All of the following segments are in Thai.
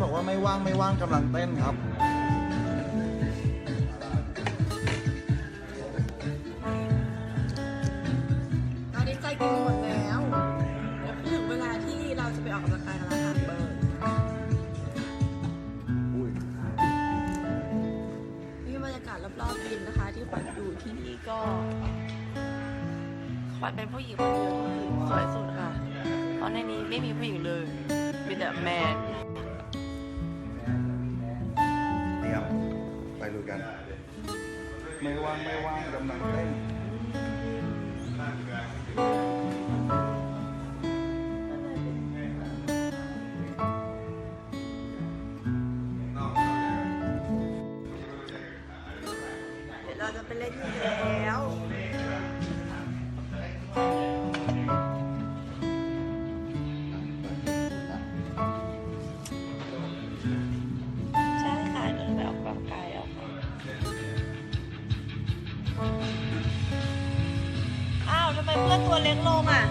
บอกว่าไม่ว่างไม่ว่างกำลังเต้นครับ ตอนนี้ใจกินหมดแล้วถึงเวลาที่เราจะไปออกกำลังกายกันแล้วค่ะเบิร์ดนี่บรรยากาศรอบๆยิมนะคะ ที่ขวัญอยู่ที่นี่ก็ขวัญเป็นผู้หญิงคนเดียวที่สวยสุดค่ะ เพราะในนี้ไม่มีผู้หญิงเลย มีแต่แมน ไปลุยกัน ไม่ว่างไม่ว่างกำลังเต้น ล็กลงอะ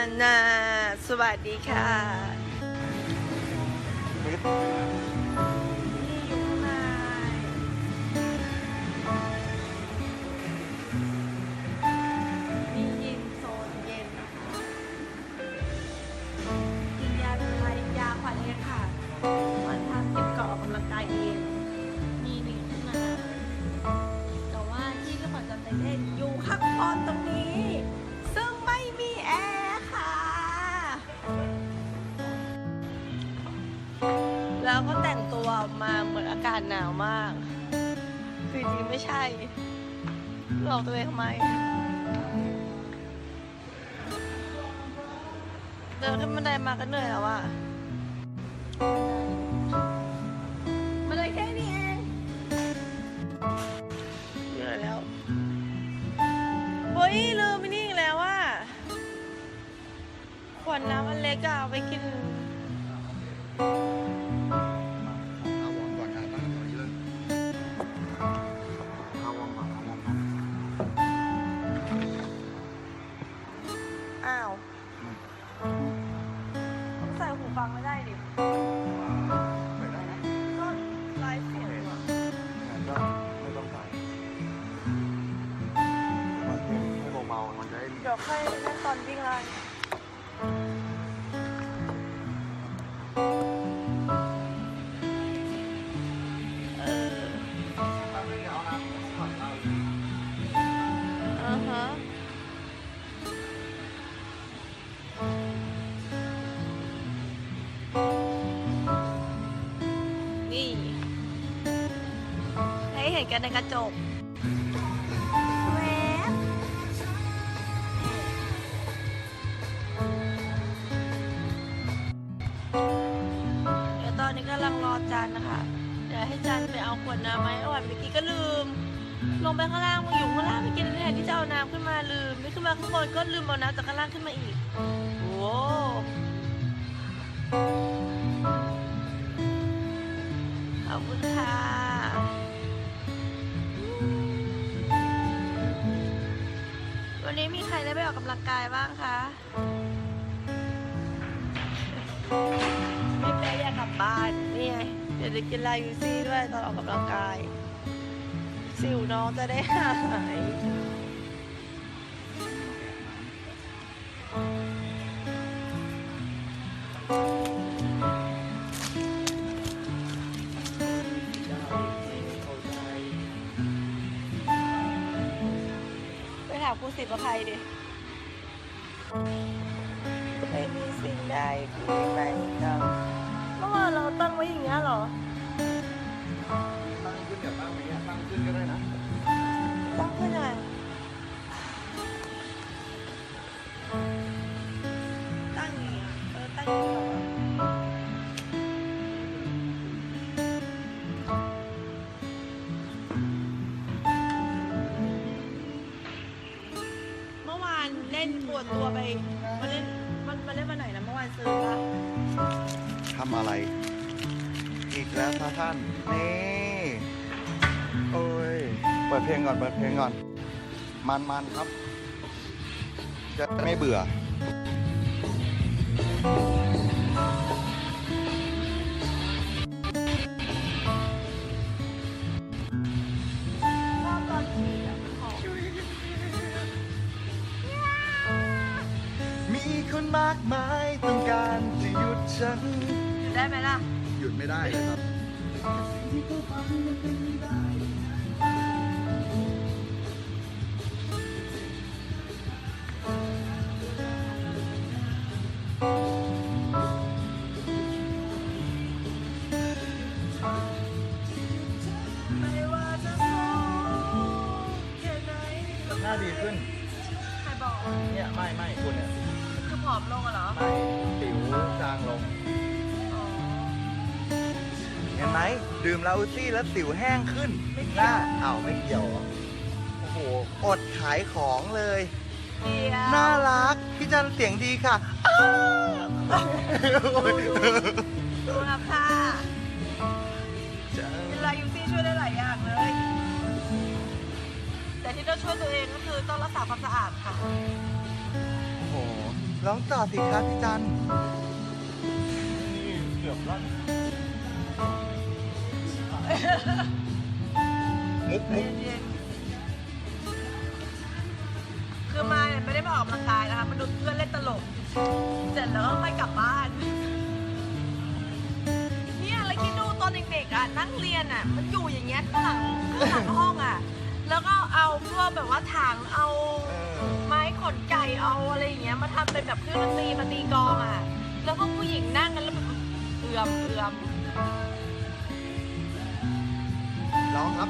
สุวรรณาสวัสดีค่ะ แต่งตัวมาเหมือนอากาศหนาวมาก คือจริงไม่ใช่ หลอกตัวเองทำไมเดินขึ้นบันไดมาก็เหนื่อยแล้วอะบันไดแค่นี้เองเหนื่อยแล้วเฮ้ยลืมไปนี่อีกแล้วว่าขวดน้ำมันเล็กอะไปกิน อ้าว นี่ให้เห็นกันในกระจกแวบเดี๋ยวตอนนี้กำลังรอจานนะคะ เดี๋ยวให้จานไปเอาขวดน้ำไหมาให้อ่อนเมื่อกี้ก็ลืม ลงไปข้างล่างมาอยู่ข้างล่างไปกินแทนที่จะเอาน้ำขึ้นมาลืม ไม่ขึ้นมาข้างบนก็ลืมเอาน้ำจากข้างล่างขึ้นมาอีกโอ้ อบคุณค่ะวันนี้มีใครได้ไปออกกำลังกายบ้างคะไม่ไปอยากกลับบ้านนี่ไงเดี๋ยวจะกินลายูซี่ด้วยตอนออกกำลังกาย สิวน้องจะได้หาย ไปถามครูศิลปภัยดิไม่มีสิ่งใดที่ไม่ทำเมื่อวานเราตั้งไว้อย่างเงี้ยเหรอ ล่นปวดตัวไปมาเล่นมันมาเล่นมาไหนนะเมื่อวานซื้อปะทำอะไร อีกแล้วพระท่าน นี่โอ้ย เปิดเพลงก่อน เปิดเพลงก่อน มันมันๆครับ จะไม่เบื่อ ฉัน อยู่ได้ไหมล่ะ หยุดไม่ได้เลยครับ ไม่ว่าจะสู้แค่ไหนก็หน้าดีขึ้น ใครบอก เนี่ย ไม่ไม่คุณเนี่ยคื อผอมลงอะเหรอไม่สิวจางลง อ๋อเห็นไหมดื่มลาอูซี่แล้วสิวแห้งขึ้นหน้าอ้าวไม่เกี่ยวเหรอโอ้โหอดขายของเลย เดียวน่ารัก พี่จันเสียงดีค่ะอ้าวดูนะค่ะเวลายูซี่ช่วยได้หลายอย่างเลย แต่ที่ต้องช่วยตัวเองก็คือต้องรักษาความสะอาดค่ะโอ้โห ร้องต่อสิครับพี่จันเกือบรอดมุกมุกเย็นๆคือมาเนี่ยไม่ได้มาออกกำลังกายนะคะมาดูเพื่อนเล่นตลก เสร็จแล้วก็ค่อยกลับบ้าน เนี่ยแล้วคิดดูตอนเด็กๆอะนั่งเรียนอะ มันอยู่อย่างเงี้ยข้างหลังข้างหลังห้องอะ แล้วก็เอาพวกแบบว่าถังเอา เออ ไม้ขนไก่เอาอะไรอย่างเงี้ยมาทำเป็นแบบเครื่องดนตรีมาตีกลองอะ แล้วพวกผู้หญิงนั่งกันแล้วแบบเอือมเอือมร้องครับ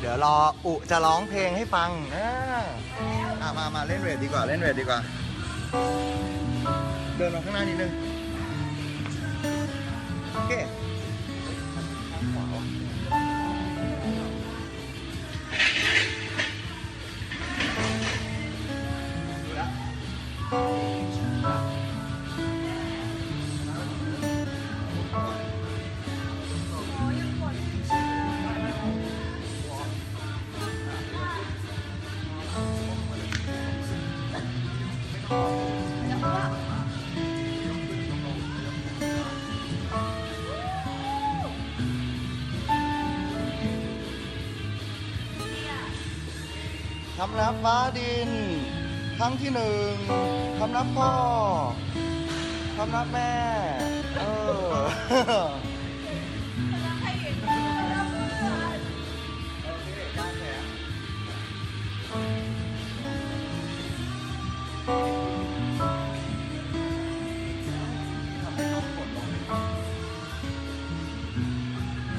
เดี๋ยวรออุจะร้องเพลงให้ฟังอ่าอะมามาเล่นเวทดีกว่าเล่นเวทดีกว่า เดินมาข้างหน้านิดนึง โอเค คำนับฟ้าดิน ครั้งที่หนึ่งคำนับพ่อคำนับแม่ เออ